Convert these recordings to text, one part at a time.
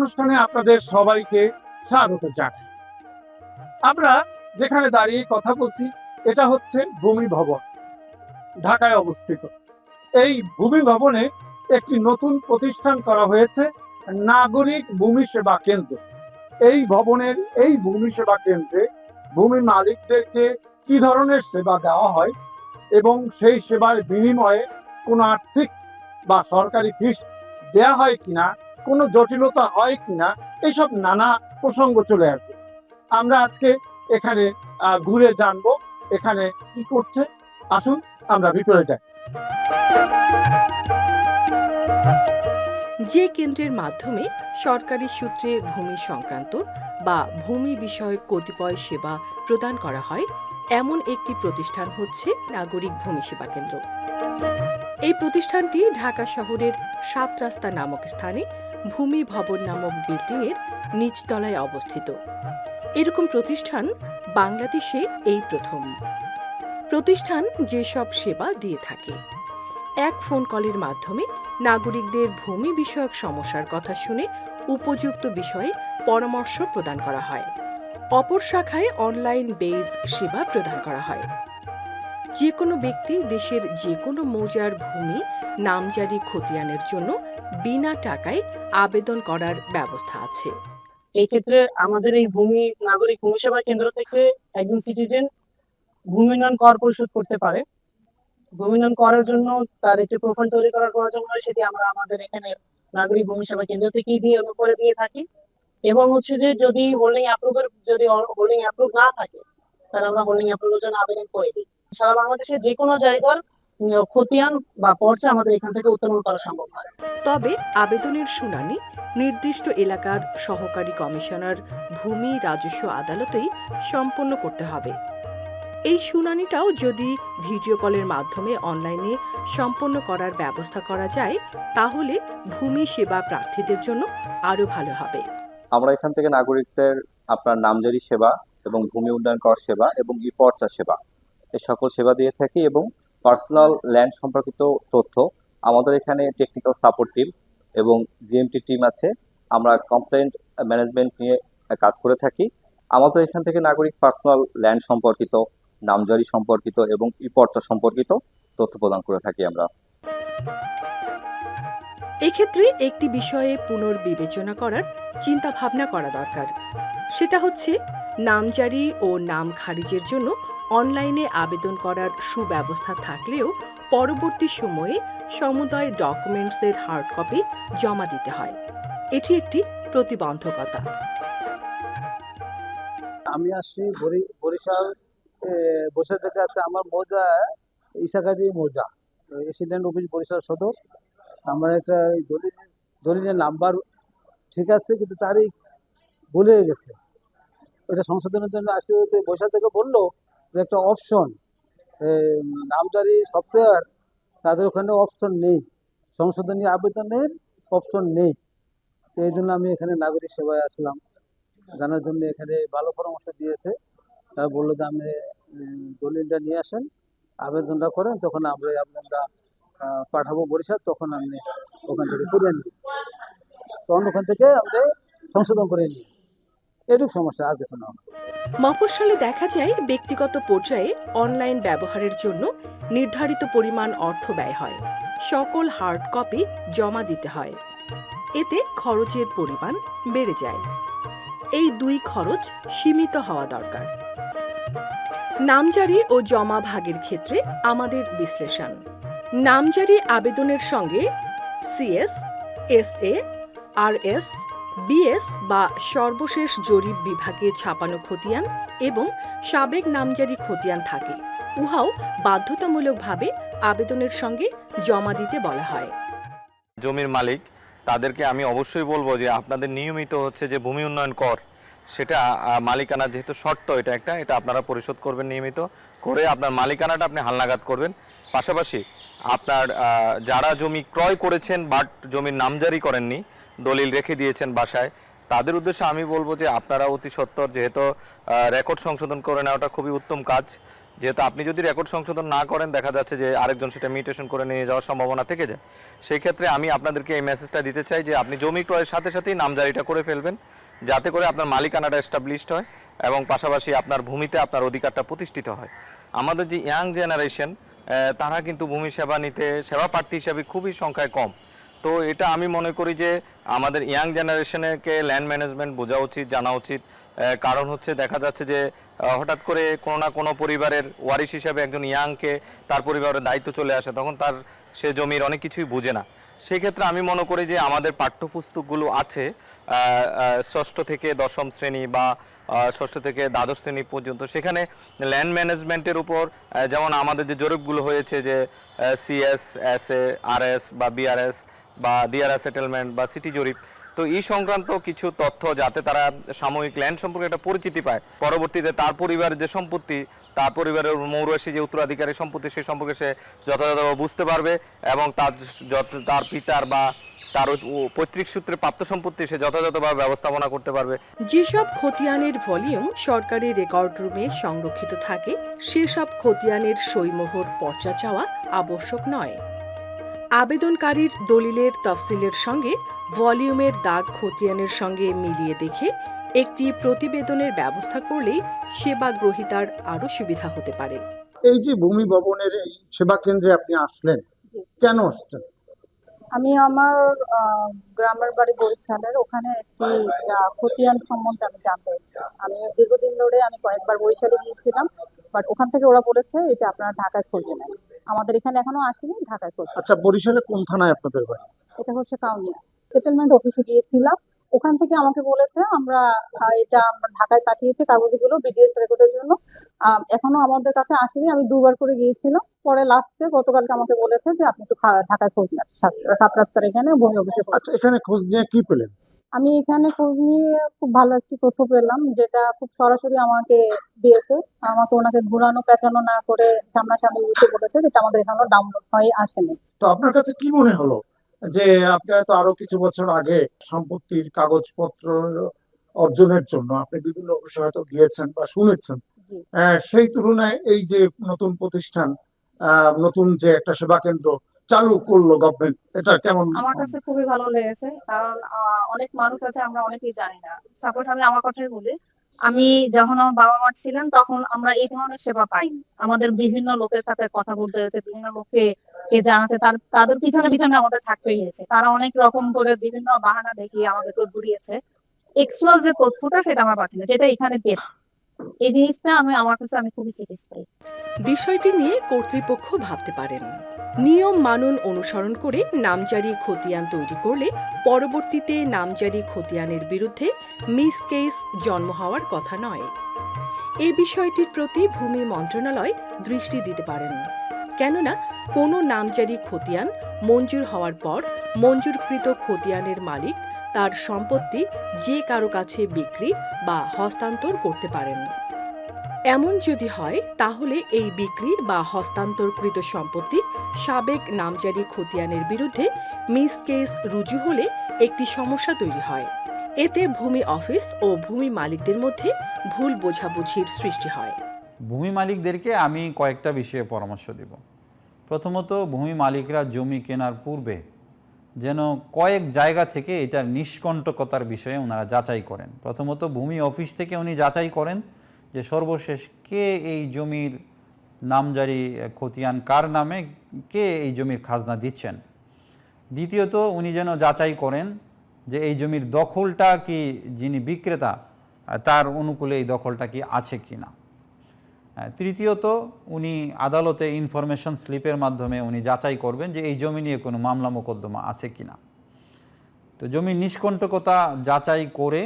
অনুষ্ঠানে আপনাদের সবাইকে স্বাগত জানাই। আমরা যেখানে দাঁড়িয়ে কথা বলছি, এটা হচ্ছে ভূমি ভবন, ঢাকায় অবস্থিত। এই ভূমি ভবনে একটি নতুন প্রতিষ্ঠান করা হয়েছে, নাগরিক ভূমি সেবা কেন্দ্র। এই ভবনের এই ভূমি সেবা কেন্দ্রে ভূমি মালিকদেরকে কি ধরনের সেবা দেওয়া হয় এবং সেই সেবার বিনিময়ে কোনো আর্থিক বা সরকারি ফিস দেয়া হয় কিনা কোনো জটিলতা হয় কিনা, এইসব নানা প্রসঙ্গ চলে আসবে। আমরা আজকে এখানে ঘুরে জানব এখানে কি করছে। আসুন, আমরা ভিতরে যাই। যে কেন্দ্রের মাধ্যমে সরকারি সূত্রে ভূমি সংক্রান্ত বা ভূমি বিষয়ক কতিপয় সেবা প্রদান করা হয়, এমন একটি প্রতিষ্ঠান হচ্ছে নাগরিক ভূমি সেবা কেন্দ্র। এই প্রতিষ্ঠানটি ঢাকা শহরের সাত রাস্তা নামক স্থানে ভূমি ভবন নামক বিল্ডিংয়ের নিচতলায় অবস্থিত। এরকম প্রতিষ্ঠান বাংলাদেশে এই প্রথম। প্রতিষ্ঠান যেসব সেবা দিয়ে থাকে। এক ফোন কলের মাধ্যমে নাগরিকদের ভূমি বিষয়ক সমস্যার কথা শুনে উপযুক্ত বিষয়ে পরামর্শ প্রদান করা হয়। অপর শাখায় অনলাইন বেজ সেবা প্রদান করা হয়। যে কোনো ব্যক্তি দেশের যে কোনো মৌজার ভূমি নামজারি খতিয়ানের জন্য বিনা টাকায় আবেদন করার ব্যবস্থা আছে। এই ক্ষেত্রে আমাদের এই ভূমি নাগরিক ভূমি সেবা কেন্দ্র থেকে একজন সিটিজেন ভূমি উন্নয়ন কর পরিশোধ করতে পারে। ভূমি উন্নয়ন করার জন্য তার একটি প্রোফাইল তৈরি করার প্রয়োজন হয়, সেটি আমরা আমাদের এখানে নাগরিক ভূমি সেবা কেন্দ্র থেকেই দিয়ে করে দিয়ে থাকি। এবং হচ্ছে যে যদি হোল্ডিং অ্যাপ্রুভের যদি হোল্ডিং অ্যাপ্রুভ না থাকে, তাহলে আমরা হোল্ডিং অ্যাপ্রুভের জন্য আবেদন করে দিই। সারা বাংলাদেশের যে কোনো জায়গার খতিয়ান বা পর্চা আমাদের এখান থেকে উত্তোলন করা সম্ভব হয় তবে আবেদনের শুনানি নির্দিষ্ট এলাকার সহকারী কমিশনার ভূমি রাজস্ব আদালতেই সম্পন্ন করতে হবে। এই শুনানিটাও যদি ভিডিও কলের মাধ্যমে অনলাইনে সম্পন্ন করার ব্যবস্থা করা যায় তাহলে ভূমি সেবা প্রার্থীদের জন্য আরও ভালো হবে। আমরা এখান থেকে নাগরিকদের আপনার নামজারি সেবা এবং ভূমি উন্নয়ন কর সেবা এবং ই পর্চা সেবা এই সকল সেবা দিয়ে থাকি এবং পার্সোনাল ল্যান্ড সম্পর্কিত তথ্য। আমাদের এখানে টেকনিক্যাল সাপোর্ট টিম এবং জিএমটি টিম আছে। আমরা কমপ্লেন্ট ম্যানেজমেন্ট নিয়ে কাজ করে থাকি। আমাদের এখান থেকে নাগরিক পার্সোনাল ল্যান্ড সম্পর্কিত, নামজারি সম্পর্কিত এবং ই পর্চা সম্পর্কিত তথ্য প্রদান করে থাকি আমরা। এক্ষেত্রে একটি বিষয়ে পুনর্বিবেচনা করার চিন্তা ভাবনা করা দরকার। সেটা হচ্ছে, নামজারি ও নাম খারিজের জন্য অনলাইনে আবেদন করার সুব্যবস্থা থাকলেও পরবর্তী সময়ে সমুদয় ডকুমেন্টসের হার্ড কপি জমা দিতে হয়। এটি একটি প্রতিবন্ধকতা। আমি আসছি বরিশাল বসে থেকে আছে আমার মৌজা ইসাকারি মৌজা, এসিডেন্ট অফিস বরিশাল সদর। আমার একটা দলিল, দলিলের নাম্বার ঠিক আছে, কিন্তু তারিখ ভুলে গেছে। ওটা সংশোধনের জন্য আসি ওতে বরিশাল থেকে বলল একটা অপশন নামজারি সফটওয়্যার তাদের ওখানে অপশন নেই। সংশোধনী আবেদনের অপশন নেই। তো এই জন্য আমি এখানে নাগরিক সেবায় আসলাম। জানার জন্য এখানে ভালো পরামর্শ দিয়েছে। তারা বলল যে আপনি দলিলটা নিয়ে আসেন, আবেদনটা করেন, তখন আমরা আবেদনটা পাঠাবো বরিশাল, তখন আপনি ওখান থেকে করে নিন তখন ওখান থেকে আমরা সংশোধন করে নিই। এটুকু সমস্যা আর কিছু মফস্বলে দেখা যায়, ব্যক্তিগত পর্যায়ে অনলাইন ব্যবহারের জন্য নির্ধারিত পরিমাণ অর্থ ব্যয় হয়। সকল হার্ড কপি জমা দিতে হয়। এতে খরচের পরিমাণ বেড়ে যায়। এই দুই খরচ সীমিত হওয়া দরকার। নামজারি ও জমা ভাগের ক্ষেত্রে আমাদের বিশ্লেষণ। নামজারি আবেদনের সঙ্গে CS S A R RS BS বা সর্বশেষ জরিপ বিভাগে ছাপানো খতিয়ান এবং সাবেক নামজারি খতিয়ান থাকে। উহাও বাধ্যতামূলকভাবে আবেদনের সঙ্গে জমা দিতে বলা হয়। জমির মালিক, তাদেরকে আমি অবশ্যই বলব যে আপনাদের নিয়মিত হচ্ছে যে ভূমি উন্নয়ন কর, সেটা মালিকানা যেহেতু শর্ত, এটা একটা, এটা আপনারা পরিশোধ করবেন নিয়মিত, করে আপনার মালিকানাটা আপনি হালনাগাদ করবেন। পাশাপাশি আপনার যারা জমি ক্রয় করেছেন বাট জমির নামজারি করেননি দলিল রেখে দিয়েছেন বাসায়। তাদের উদ্দেশ্যে আমি বলব যে আপনারা অতি সত্বর, যেহেতু রেকর্ড সংশোধন করে নেওয়াটা খুবই উত্তম কাজ। যেহেতু আপনি যদি রেকর্ড সংশোধন না করেন, দেখা যাচ্ছে যে আরেকজন সেটা মিউটেশন করে নিয়ে যাওয়ার সম্ভাবনা থেকে যায়। সেই ক্ষেত্রে আমি আপনাদেরকে এই মেসেজটা দিতে চাই যে আপনি জমি ক্রয়ের সাথে সাথেই নামজারিটা করে ফেলবেন, যাতে করে আপনার মালিকানাটা এস্টাবলিশড হয় এবং পাশাপাশি আপনার ভূমিতে আপনার অধিকারটা প্রতিষ্ঠিত হয়। আমাদের যে ইয়াং জেনারেশন তারা কিন্তু ভূমি সেবা নিতে, সেবা প্রার্থী হিসাবে খুবই সংখ্যায় কম। তো এটা আমি মনে করি যে আমাদের ইয়াং জেনারেশনকে ল্যান্ড ম্যানেজমেন্ট বোঝা উচিত, জানা উচিত। কারণ হচ্ছে দেখা যাচ্ছে যে হঠাৎ করে কোনো না কোনো পরিবারের ওয়ারিশ হিসাবে একজন ইয়াংকে তার পরিবারের দায়িত্ব চলে আসে, তখন তার সে জমির অনেক কিছুই বুঝে না। সেই ক্ষেত্রে আমি মনে করি যে আমাদের পাঠ্যপুস্তকগুলো আছে ষষ্ঠ থেকে দশম শ্রেণি বা ষষ্ঠ থেকে দ্বাদশ শ্রেণি পর্যন্ত। সেখানে ল্যান্ড ম্যানেজমেন্টের উপর যেমন আমাদের যে জরিপগুলো হয়েছে যে CS S A, R S বা বিআরএস বা ডিআরএস সেটেলমেন্ট বা সিটি জরিপ। তো এই সংক্রান্ত কিছু তথ্য যাতে তারা সাময়িক ল্যান্ড সম্পর্কে একটা পরিচিতি পায়, পরবর্তীতে তার পরিবারের যে সম্পত্তি, তার পরিবারের মৌরাশি যে উত্তরাধিকারী সম্পত্তি, সেই সম্পর্কে সে যথাযথভাবে বুঝতে পারবে এবং তার তার পিতার বা তার পৈতৃক সূত্রে প্রাপ্ত সম্পত্তি সে যথাযথভাবে ব্যবস্থাপনা করতে পারবে। যেসব খতিয়ানের ভলিউম সরকারি রেকর্ড রুমে সংরক্ষিত থাকে, সেসব খতিয়ানের সইমোহর পর্চা চাওয়া আবশ্যক নয়। আবেদনকারীর দলিলের তফসিলের সঙ্গে ভলিউমের দাগ খতিয়ানের সঙ্গে মিলিয়ে দেখে একটি প্রতিবেদনের ব্যবস্থা করলেই সেবা গ্রহীতার আরও সুবিধা হতে পারে। এই যে ভূমি ভবনের এই সেবা কেন্দ্রে আপনি আসলেন কেন আসছেন? আমি আমার আহ, গ্রামের বাড়ি বরিশালের ওখানে একটি আহ, খতিয়ান সম্বন্ধে আমি জানতে আমি দীর্ঘদিন ধরে আমি কয়েকবার বরিশালে গিয়েছিলাম বাট ওখান থেকে ওরা বলেছে এটা আপনারা ঢাকায় খুঁজে নেন আমাদের এখানে এখনও আসেনি ঢাকায় খুঁজে আচ্ছা বরিশালে কোন থানায় আপনাদের বাড়ি? এটা হচ্ছে কাউনিয়া। সেটেলমেন্ট অফিসে গিয়েছিলাম। ওখান থেকে আমাকে বলেছে আমরা এটা আমরা ঢাকায় পাঠিয়েছি কাগজগুলো বিডিএস রেকর্ডের জন্য। এখনও আমাদের কাছে আসেনি আমি দুবার করে গিয়েছিলাম। পরে লাস্টে গতকালকে আমাকে বলেছে যে আপনি একটু ঢাকায় খোঁজ নেন। সাত- সাত রাস্তার এখানে ভূমি অফিসে আচ্ছা এখানে খোঁজ নিয়ে কি পেলেন? আমি এখানে খোঁজ নিয়ে খুব ভালো একটি তথ্য পেলাম যেটা খুব সরাসরি আমাকে দিয়েছে। আমাকে ওনাকে ঘুরানো পেঁচানো না করে সামনাসামনি বসে বলেছে যেটা আমাদের এখনও ডাউনলোড হয়ে আসেনি। তো আপনার কাছে কি মনে হলো যে আপনি হয়তো আরও কিছু বছর আগে সম্পত্তির কাগজপত্র অর্জনের জন্য আপনি বিভিন্ন অফিসে হয়তো গিয়েছেন বা শুনেছেন? জি। সেই তুলনায় এই যে নতুন প্রতিষ্ঠান আহ, নতুন যে একটা সেবা কেন্দ্র চালু করল গভর্নমেন্ট এটা কেমন? আমার কাছে খুবই ভালো লেগেছে, কারণ অনেক মানুষ আছে, আমরা অনেকেই জানি না। সাপোজ আমি আমার কথাই বলি, আমি যখন আমার বাবা মা ছিলেন, তখন আমরা এই ধরনের সেবা পাইনি আমাদের বিভিন্ন লোকের সাথে কথা বলতে হয়েছে, বিভিন্ন লোককে কে জানাতে তার, তাদের পিছনে পিছনে আমাদের থাকতেই হয়েছে। তারা অনেক রকম করে বিভিন্ন বাহানা দেখিয়ে আমাদেরকে ঘুরিয়েছে। এক্সুয়াল যে তথ্যটা, সেটা আমার পাচ্ছি না যেটা এখানে পেলাম। এই জিনিসটা আমি, আমার কাছে আমি খুবই স্যাটিসফাই বিষয়টি নিয়ে কর্তৃপক্ষ ভাবতে পারেন। নিয়ম মানুন অনুসরণ করে নামজারি খতিয়ান তৈরি করলে পরবর্তীতে নামজারি খতিয়ানের বিরুদ্ধে মিস কেস জন্ম হওয়ার কথা নয়। এ বিষয়টির প্রতি ভূমি মন্ত্রণালয় দৃষ্টি দিতে পারেন। কেননা, কোনো নামজারি খতিয়ান মঞ্জুর হওয়ার পর মঞ্জুরকৃত খতিয়ানের মালিক তার সম্পত্তি যে কারও কাছে বিক্রি বা হস্তান্তর করতে পারেন। এমন যদি হয়, তাহলে এই বিক্রির বা হস্তান্তরকৃত সম্পত্তি সাবেক নামজারি খতিয়ানের বিরুদ্ধে মিস কেস রুজু হলে একটি সমস্যা তৈরি হয়। এতে ভূমি অফিস ও ভূমি মালিকদের মধ্যে ভুল বোঝাবুঝির সৃষ্টি হয়। ভূমি মালিকদেরকে আমি কয়েকটা বিষয়ে পরামর্শ দেব। প্রথমত, ভূমি মালিকরা জমি কেনার পূর্বে যেন কয়েক জায়গা থেকে এটার নিষ্কণ্টকতার বিষয়ে ওনারা যাচাই করেন। প্রথমত, ভূমি অফিস থেকে উনি যাচাই করেন যে সর্বশেষ কে এই জমির নামজারি খতিয়ান কার নামে কে এই জমির খাজনা দিচ্ছেন? দ্বিতীয়ত, উনি যেন যাচাই করেন যে এই জমির দখলটা কি যিনি বিক্রেতা, তার অনুকূলে এই দখলটা কি আছে কি না তৃতীয়ত, উনি আদালতে ইনফরমেশন স্লিপের মাধ্যমে উনি যাচাই করবেন যে এই জমি নিয়ে কোনো মামলা মোকদ্দমা আছে কি না তো জমি নিষ্কণ্টকতা যাচাই করে,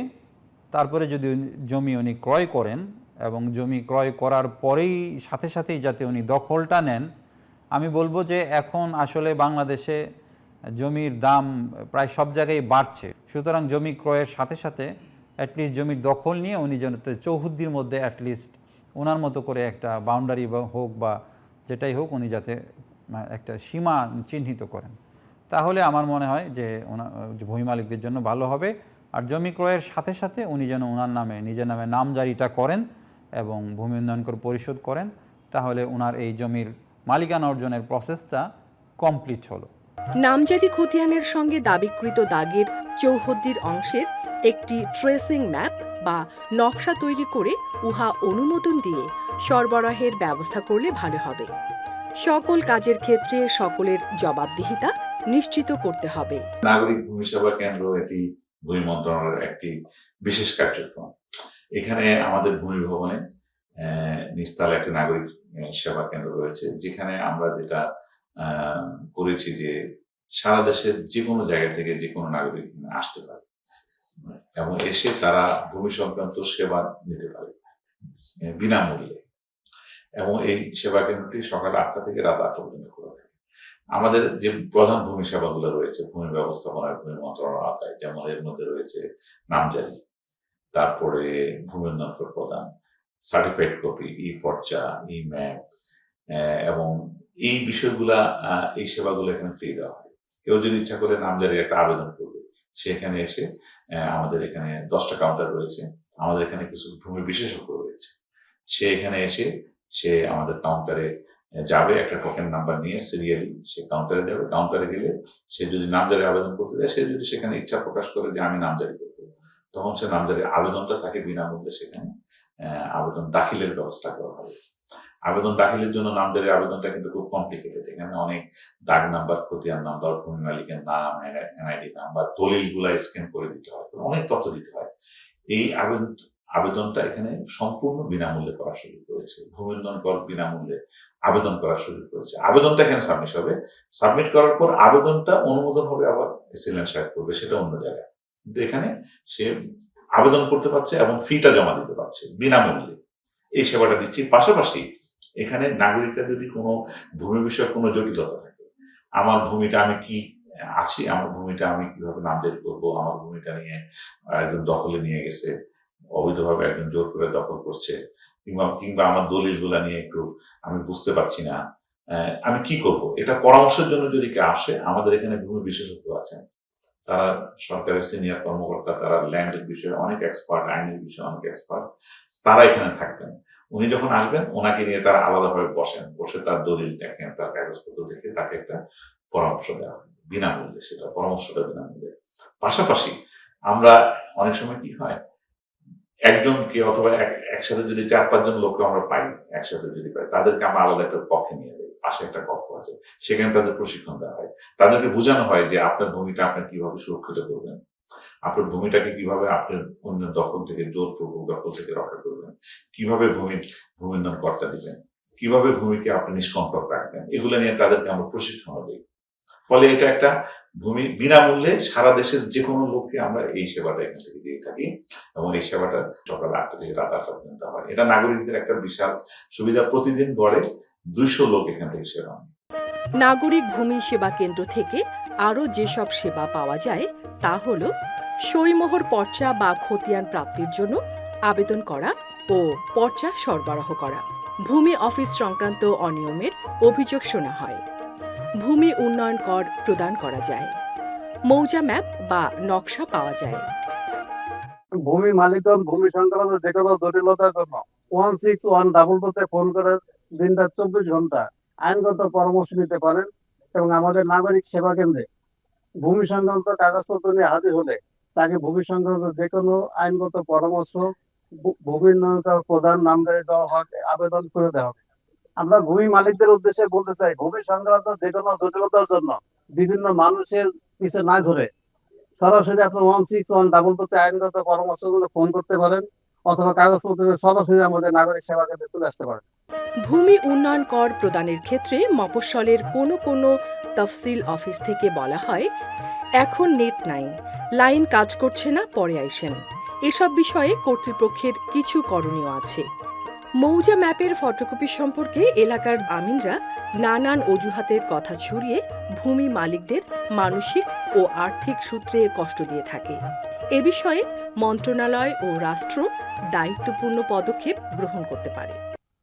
তারপরে যদি জমি উনি ক্রয় করেন এবং জমি ক্রয় করার পরেই সাথে সাথেই যাতে উনি দখলটা নেন, আমি বলব যে এখন আসলে বাংলাদেশে জমির দাম প্রায় সব জায়গায় বাড়ছে। সুতরাং জমি ক্রয়ের সাথে সাথে অ্যাটলিস্ট জমির দখল নিয়ে উনি যেন চৌহদ্দির মধ্যে অ্যাটলিস্ট ওনার মতো করে একটা বাউন্ডারি হোক বা যেটাই হোক উনি যাতে একটা সীমা চিহ্নিত করেন। তাহলে আমার মনে হয় যে ওনা যে ভূমি মালিকদের জন্য ভালো হবে। আর জমি ক্রয়ের সাথে সাথে উনি যেন ওনার নামে, নিজের নামে নামজারিটা করেন এবং ভূমি উন্নয়ন করে পরিশোধ করেন তাহলে ওনার এই জমির মালিকানা অর্জনের প্রসেসটা কমপ্লিট হলো। নামজারি খতিয়ানের সঙ্গে দাবিকৃত দাগের চৌহদ্দির অংশের একটি ট্রেসিং ম্যাপ বা নকশা তৈরি করে উহা অনুমোদন দিয়ে সরবরাহের ব্যবস্থা করলে ভালো হবে। সকল কাজের ক্ষেত্রে সকলের জবাবদিহিতা নিশ্চিত করতে হবে। নাগরিক ভূমি সেবা কেন্দ্র এটি ভূমি মন্ত্রণালয়ের একটি বিশেষ কার্যক্রম। এখানে আমাদের ভূমি ভবনে নিস্তালে একটি নাগরিক সেবা কেন্দ্র রয়েছে, যেখানে আমরা যেটা করেছি যে সারা দেশের যে কোনো জায়গা থেকে যে কোনো নাগরিক আসতে পারে এবং এসে তারা ভূমি সংক্রান্ত সেবা নিতে পারে বিনামূল্যে। এবং এই সেবা কেন্দ্রটি সকাল আটটা থেকে রাত আটটা পর্যন্ত খোলা থাকে। আমাদের যে প্রধান ভূমি সেবাগুলো রয়েছে, ভূমি ব্যবস্থাপনা, ভূমি মন্ত্রণালয় আওতায় যেমন এর মধ্যে রয়েছে নামজারি তারপরে ভূমি উন্নয়ন প্রদান সার্টিফাইড কপি ই পর্চা ই ম্যাপ এবং এই বিষয়গুলা এই সেবাগুলো এখানে ফ্রি দেওয়া হয়। কেউ যদি ইচ্ছা করে নামজারির একটা আবেদন করবে। সেখানে এসে আমাদের এখানে দশটা কাউন্টার রয়েছে। আমাদের এখানে কিছু ভূমি বিশেষজ্ঞ রয়েছে। সে এখানে এসে, সে আমাদের কাউন্টারে যাবে, একটা টোকেন নাম্বার নিয়ে সিরিয়ালি সে কাউন্টারে যাবে। কাউন্টারে গেলে সে যদি নামজারি আবেদন করতে যায় সে যদি সেখানে ইচ্ছা প্রকাশ করে যে আমি নামজারি করব। তখন সে নামজারি আবেদনটা থাকে বিনামূল্যে সেখানে আবেদন দাখিলের ব্যবস্থা করা হবে। আবেদন দাখিলের জন্য নামজারি আবেদনটা কিন্তু খুব কমপ্লিকেটেড এখানে অনেক দাগ নাম্বার, খতিয়ান নাম্বার ভূমি মালিকের নাম এনআইডি নাম্বার দলিলগুলা স্ক্যান করে দিতে হয়। অনেক তথ্য দিতে হয়। এই আবেদন, আবেদনটা এখানে সম্পূর্ণ বিনামূল্যে করার সুযোগ রয়েছে ভূমি উন্নয়ন কর বিনামূল্যে আবেদন করার সুযোগ রয়েছে আবেদনটা এখানে সাবমিট হবে। সাবমিট করার পর আবেদনটা অনুমোদন হবে আবার এসিলেন্ট সাহেব করবে, সেটা অন্য জায়গায়। কিন্তু এখানে সে আবেদন করতে পারছে এবং ফিটা জমা দিতে পারছে বিনামূল্যে। এই সেবাটা দিচ্ছি। পাশাপাশি এখানে নাগরিকরা যদি কোনো ভূমি বিষয়ক কোনো জটিলতা থাকে, আমার ভূমিটা আমি কি আছি, আমার ভূমিটা আমি কীভাবে নামজারি করব, আমার ভূমিটা নিয়ে একজন দখলে নিয়ে গেছে, অবৈধভাবে একজন জোর করে দখল করছে, কিংবা কিংবা আমার দলিলগুলা নিয়ে একটু আমি বুঝতে পারছি না আমি কি করব? এটা পরামর্শের জন্য যদি কেউ আসে, আমাদের এখানে ভূমি বিশেষজ্ঞ আছেন তারা সরকারের সিনিয়র কর্মকর্তা, তারা ল্যান্ডের বিষয়ে অনেক এক্সপার্ট আইনের বিষয়ে অনেক এক্সপার্ট তারা এখানে থাকতেন। উনি যখন আসবেন, ওনাকে নিয়ে তারা আলাদাভাবে বসেন। বসে তার দলিল দেখেন, তার কাগজপত্র দেখে তাকে একটা পরামর্শ দেওয়া হয়। বিনামূল্যে সেটা, পরামর্শটা বিনামূল্যে। পাশাপাশি আমরা অনেক সময় কি হয় একজনকে অথবা একসাথে যদি চার, পাঁচজন লোককে আমরা পাই, একসাথে যদি পাই, তাদেরকে আমরা আলাদা একটা পক্ষে নিয়ে যাই, পাশে একটা কক্ষ আছে। সেখানে তাদের প্রশিক্ষণ দেওয়া হয়। তাদেরকে বোঝানো হয় যে আপনার ভূমিটা আপনি কীভাবে সুরক্ষিত করবেন। আপনার ভূমিটাকে কীভাবে আপনার অন্য দখল থেকে, জোরপূর্বক দখল থেকে রক্ষা করবেন। কীভাবে ভূমি, ভূমির উন্নয়ন কর্তা দিবেন? কীভাবে ভূমিকে আপনি নিষ্কণ্টক রাখবেন? এগুলো নিয়ে তাদেরকে আমরা প্রশিক্ষণ দিই। ফলে এটা একটা ভূমি বিনামূল্যে সারা দেশের যে কোনো লোককে আমরা এই সেবাটা এখান থেকে দিয়ে থাকি এবং এই সেবাটা সকাল আটটা থেকে রাত আটটা পর্যন্ত হয়। এটা নাগরিকদের একটা বিশাল সুবিধা। প্রতিদিন গড়ে দুইশো লোক এখান থেকে সেবা নাগরিক ভূমি সেবা কেন্দ্র থেকে আরও যেসব সেবা পাওয়া যায় তা হল সইমোহর পর্চা বা খতিয়ান প্রাপ্তির জন্য আবেদন করা ও পর্চা সরবরাহ করা। ভূমি অফিস সংক্রান্ত অনিয়মের অভিযোগ শোনা হয়। ভূমি উন্নয়ন কর প্রদান করা যায়। মৌজা ম্যাপ বা নকশা পাওয়া যায়। ভূমি মালিকগণ ভূমি সংক্রান্ত যে কোনো জটিলতার জন্য ওয়ান সিক্স ওয়ান ডাবল টুতে ফোন করে দিনটা চব্বিশ ঘণ্টা আইনগত পরামর্শ নিতে পারেন এবং আমাদের নাগরিক সেবা কেন্দ্রে ভূমি সংক্রান্ত কাগজপত্র নিয়ে হাজির হলে তাকে ভূমি সংক্রান্ত যে কোনো আইনগত পরামর্শ ভূমি প্রধান নামদারি দেওয়া হবে আবেদন করে দেওয়া হবে। আমরা ভূমি মালিকদের উদ্দেশ্যে বলতে চাই ভূমি সংক্রান্ত যে কোনো জটিলতার জন্য বিভিন্ন মানুষের পিছে না ঘুরে সরাসরি আপনি ওয়ান সিক্স ওয়ান ডাবল টুতে আইনগত পরামর্শের জন্য ফোন করতে পারেন অথবা কাগজপত্র সরাসরি আমাদের নাগরিক সেবা কেন্দ্রে চলে আসতে পারেন। ভূমি উন্নয়ন কর প্রদানের ক্ষেত্রে মফস্বলের কোনো কোনো তফসিল অফিস থেকে বলা হয়, এখন নেট নাই, লাইন কাজ করছে না, পরে আইসেন। এসব বিষয়ে কর্তৃপক্ষের কিছু করণীয় আছে। মৌজা ম্যাপের ফটোকপি সম্পর্কে এলাকার আমিনরা নানান অজুহাতের কথা ছড়িয়ে ভূমি মালিকদের মানসিক ও আর্থিক সূত্রে কষ্ট দিয়ে থাকে। এ বিষয়ে মন্ত্রণালয় ও রাষ্ট্র দায়িত্বপূর্ণ পদক্ষেপ গ্রহণ করতে পারে।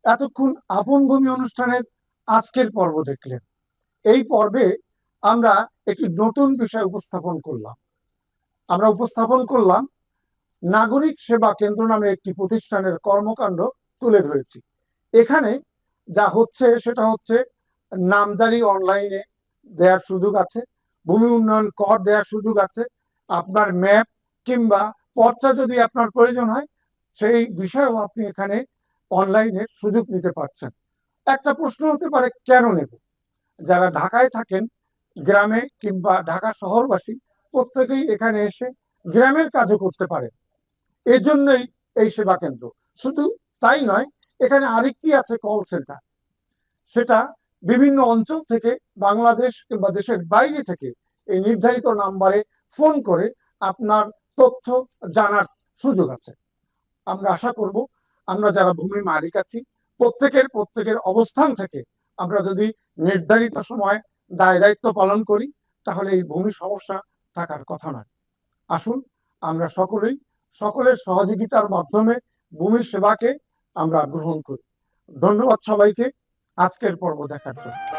এতক্ষণ আপন ভূমি অনুষ্ঠানের আজকের পর্ব দেখলেন। এই পর্বে আমরা একটি নতুন বিষয় উপস্থাপন করলাম। আমরা উপস্থাপন করলাম নাগরিক সেবা কেন্দ্র নামে একটি প্রতিষ্ঠানের কর্মকাণ্ড তুলে ধরেছি। এখানে যা হচ্ছে সেটা হচ্ছে নামজারি অনলাইনে দেওয়ার সুযোগ আছে, ভূমি উন্নয়ন কর দেওয়ার সুযোগ আছে, আপনার ম্যাপ কিংবা পর্চা যদি আপনার প্রয়োজন হয়, সেই বিষয়েও আপনি এখানে অনলাইনে সুযোগ নিতে পারছেন। একটা প্রশ্ন হতে পারে, কেন নেব? যারা ঢাকায় থাকেন, গ্রামে কিংবা ঢাকা শহরবাসী, প্রত্যেকেই এখানে এসে গ্রামের কাজও করতে পারে এই জন্যই এই সেবা কেন্দ্র। শুধু তাই নয়, এখানে আরেকটি আছে কল সেন্টার সেটা বিভিন্ন অঞ্চল থেকে বাংলাদেশ কিংবা দেশের বাইরে থেকে এই নির্ধারিত নাম্বারে ফোন করে আপনার তথ্য জানার সুযোগ আছে। আমরা আশা করব আমরা যারা ভূমির মালিক আছি, প্রত্যেকের প্রত্যেকের অবস্থান থেকে আমরা যদি নির্ধারিত সময় দায় দায়িত্ব পালন করি, তাহলে এই ভূমি সমস্যা থাকার কথা নয়। আসুন আমরা সকলেই, সকলের সহযোগিতার মাধ্যমে ভূমি সেবাকে আমরা গ্রহণ করি। ধন্যবাদ সবাইকে। আজকের পর্ব দেখার জন্য।